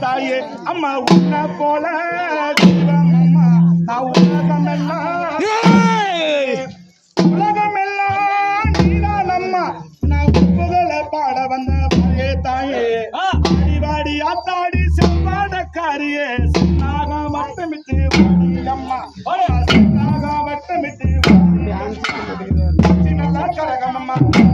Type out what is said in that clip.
தாயே அம்மா உன்ன போல அம்மா நான் உலகமெல்லாம் உலகமெல்லாம் நீதான் அம்மா நான் புகழ பாட வந்த பாயே தாயே வாடி ஆத்தாடி செவ்வாடக்காரியே நாக மட்டுமிட்டு அம்மா 下来干吗？